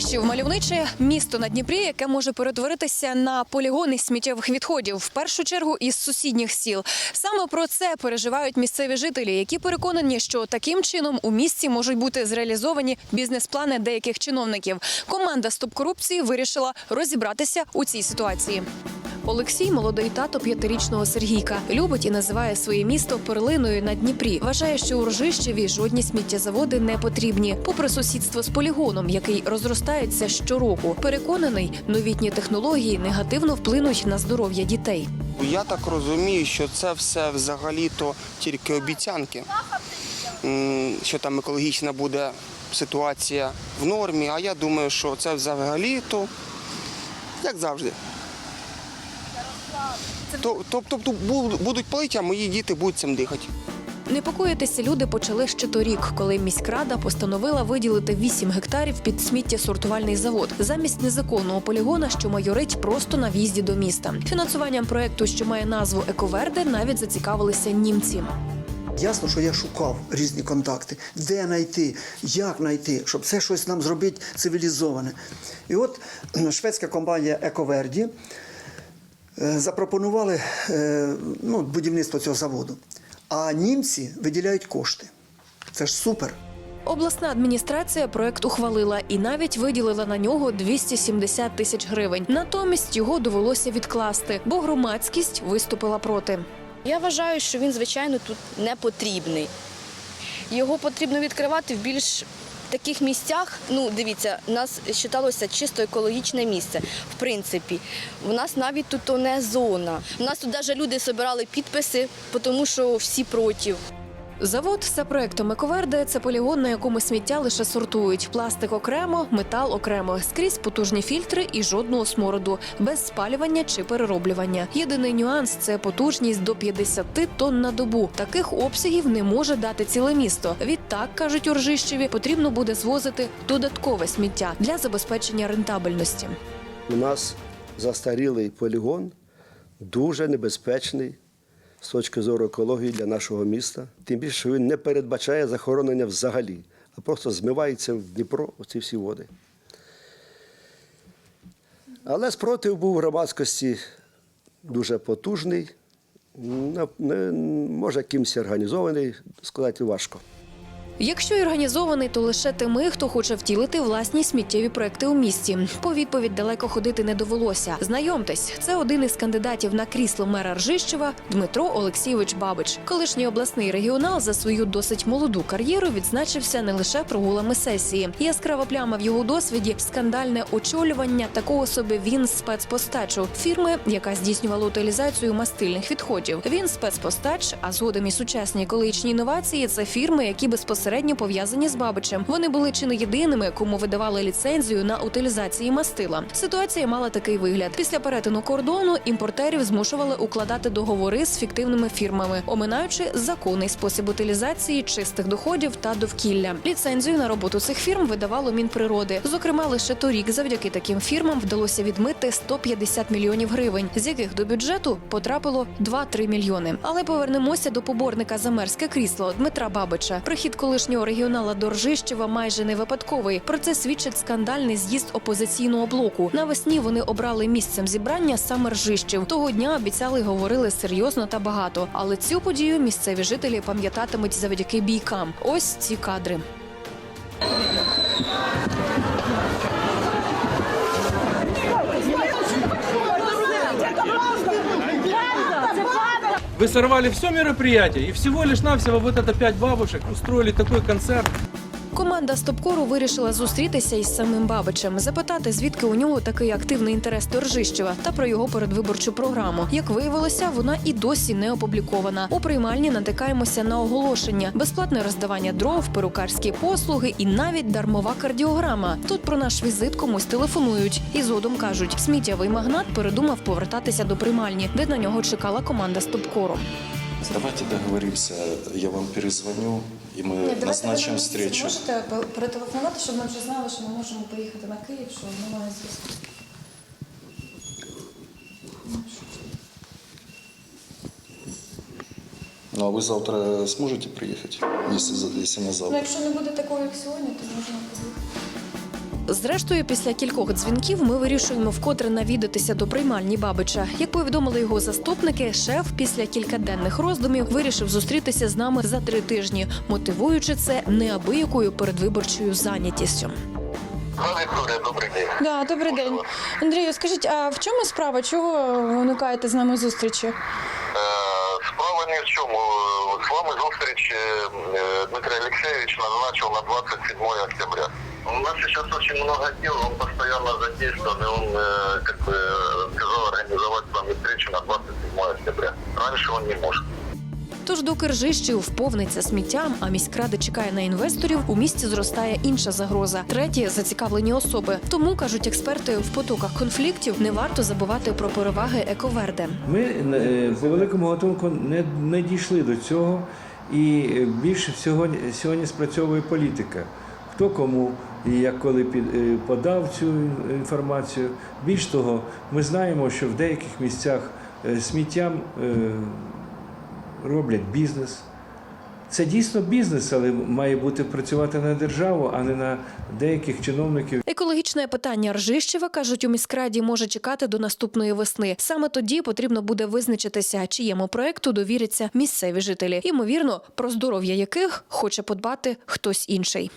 Ржищів мальовниче місто на Дніпрі, яке може перетворитися на полігони сміттєвих відходів, в першу чергу із сусідніх сіл. Саме про це переживають місцеві жителі, які переконані, що таким чином у місті можуть бути зреалізовані бізнес-плани деяких чиновників. Команда Стоп корупції вирішила розібратися у цій ситуації. Олексій молодий тато п'ятирічного Сергійка. Любить і називає своє місто перлиною на Дніпрі. Вважає, що у Ржищеві жодні сміттєзаводи не потрібні, попри сусідство з полігоном, який розростається щороку. Переконаний, новітні технології негативно вплинуть на здоров'я дітей. Я так розумію, що це все взагалі-то тільки обіцянки, що там екологічна буде ситуація в нормі, а я думаю, що це взагалі-то як завжди. То- Тобто будуть палити, а мої діти будуть цим дихати. Непокоїтися люди почали ще торік, коли міськрада постановила виділити 8 гектарів під сміттєсортувальний завод замість незаконного полігона, що майорить просто на в'їзді до міста. Фінансуванням проекту, що має назву Ековерде, навіть зацікавилися німці. Ясно, що я шукав різні контакти, де знайти, як знайти, щоб це щось нам зробити цивілізоване. І от шведська компанія Ековерді запропонували е, ну, будівництво цього заводу. А німці виділяють кошти. Це ж супер. Обласна адміністрація проект ухвалила і навіть виділила на нього 270 тисяч гривень. Натомість його довелося відкласти, бо громадськість виступила проти. Я вважаю, що він, звичайно, тут не потрібний. Його потрібно відкривати в більш таких місцях. Ну, дивіться, нас вважалося чисто екологічне місце. В принципі, у нас навіть тут не зона. У нас тут навіть люди збирали підписи, тому що всі проти. Завод за проектом Ековерде це полігон, на якому сміття лише сортують. Пластик окремо, метал окремо, скрізь потужні фільтри і жодного смороду, без спалювання чи перероблювання. Єдиний нюанс це потужність до 50 тонн на добу. Таких обсягів не може дати ціле місто. Відтак кажуть у Ржищеві, потрібно буде звозити додаткове сміття для забезпечення рентабельності. У нас застарілий полігон, дуже небезпечний з точки зору екології для нашого міста. Тим більше, що він не передбачає захоронення взагалі, а просто змивається в Дніпро оці всі води. Але спротив був громадськості дуже потужний, може, кимось організований, сказати важко. Якщо й організований, то лише тими, хто хоче втілити власні сміттєві проекти у місті. По відповідь далеко ходити не довелося. Знайомтесь, це один із кандидатів на крісло мера Ржищева Дмитро Олексійович Бабич. Колишній обласний регіонал за свою досить молоду кар'єру відзначився не лише прогулами сесії. Яскрава пляма в його досвіді скандальне очолювання такого собі він спецпостачу фірми, яка здійснювала утилізацію мастильних відходів. Він спецпостач, а згодом і сучасні екологічні інновації це фірми, які безпосередньо пов'язані з Бабичем. Вони були чи не єдиними, кому видавали ліцензію на утилізації мастила. Ситуація мала такий вигляд: після перетину кордону імпортерів змушували укладати договори з фіктивними фірмами, оминаючи законний спосіб утилізації чистих доходів та довкілля. Ліцензію на роботу цих фірм видавало Мінприроди. Зокрема, лише торік завдяки таким фірмам вдалося відмити 150 мільйонів гривень, з яких до бюджету потрапило 2-3 мільйони. Але повернемося до поборника за мерське крісло Дмитра Бабича. Прихід колишнього регіонала Доржищева майже не випадковий. Про це свідчить скандальний з'їзд опозиційного блоку. Навесні вони обрали місцем зібрання саме Ржищів. Того дня обіцяли говорили серйозно та багато. Але цю подію місцеві жителі пам'ятатимуть завдяки бійкам. Ось ці кадри. Вы сорвали все мероприятие, и всего лишь навсего вот это пять бабушек устроили такой концерт. Команда Стопкору вирішила зустрітися із самим Бабичем, запитати, звідки у нього такий активний інтерес до Ржищева та про його передвиборчу програму. Як виявилося, вона і досі не опублікована. У приймальні натикаємося на оголошення: безплатне роздавання дров, перукарські послуги і навіть дармова кардіограма. Тут про наш візит комусь телефонують і згодом кажуть, сміттєвий магнат передумав повертатися до приймальні, де на нього чекала команда Стопкору. Давайте договоримся, я вам перезвоню, и мы назначим встречу. Можете перетелефонувати, щоб ми вже знали, що ми можемо поїхати на Київ, що немає зв'язку. Ну а вы завтра сможете приехать, если, за- если на Ну, якщо не буде такого, як сьогодні, то можна поїхати. Зрештою, після кількох дзвінків ми вирішуємо вкотре навідатися до приймальні Бабича. Як повідомили його заступники, шеф після кількаденних роздумів вирішив зустрітися з нами за три тижні, мотивуючи це неабиякою передвиборчою зайнятістю. Пане добрий день. Да, добрий день. Андрію, скажіть, а в чому справа? Чого ви уникаєте з нами зустрічі? Е, Справа ні в чому. З вами зустріч е, Дмитрий Алексеевич назначил на 27 октября. У нас сейчас очень много дел, он постоянно задействован, и он как бы сказал организовать с вами встречу на 27 октября. Раньше он не может. Тож, доки Ржищів вповниться сміттям, а міськрада чекає на інвесторів, у місті зростає інша загроза. Треті зацікавлені особи. Тому кажуть експерти, в потоках конфліктів не варто забувати про переваги ековерде. Ми е, по великому готунку не, не дійшли до цього, і е, більше всього сьогодні спрацьовує політика. Хто кому і як коли під, е, подав цю інформацію. Більш того, ми знаємо, що в деяких місцях сміттям роблять бізнес. Це дійсно бізнес, але має бути працювати на державу, а не на деяких чиновників. Екологічне питання Ржищева, кажуть у міськраді, може чекати до наступної весни. Саме тоді потрібно буде визначитися, чиєму проекту довіряться місцеві жителі. Ймовірно, про здоров'я яких хоче подбати хтось інший.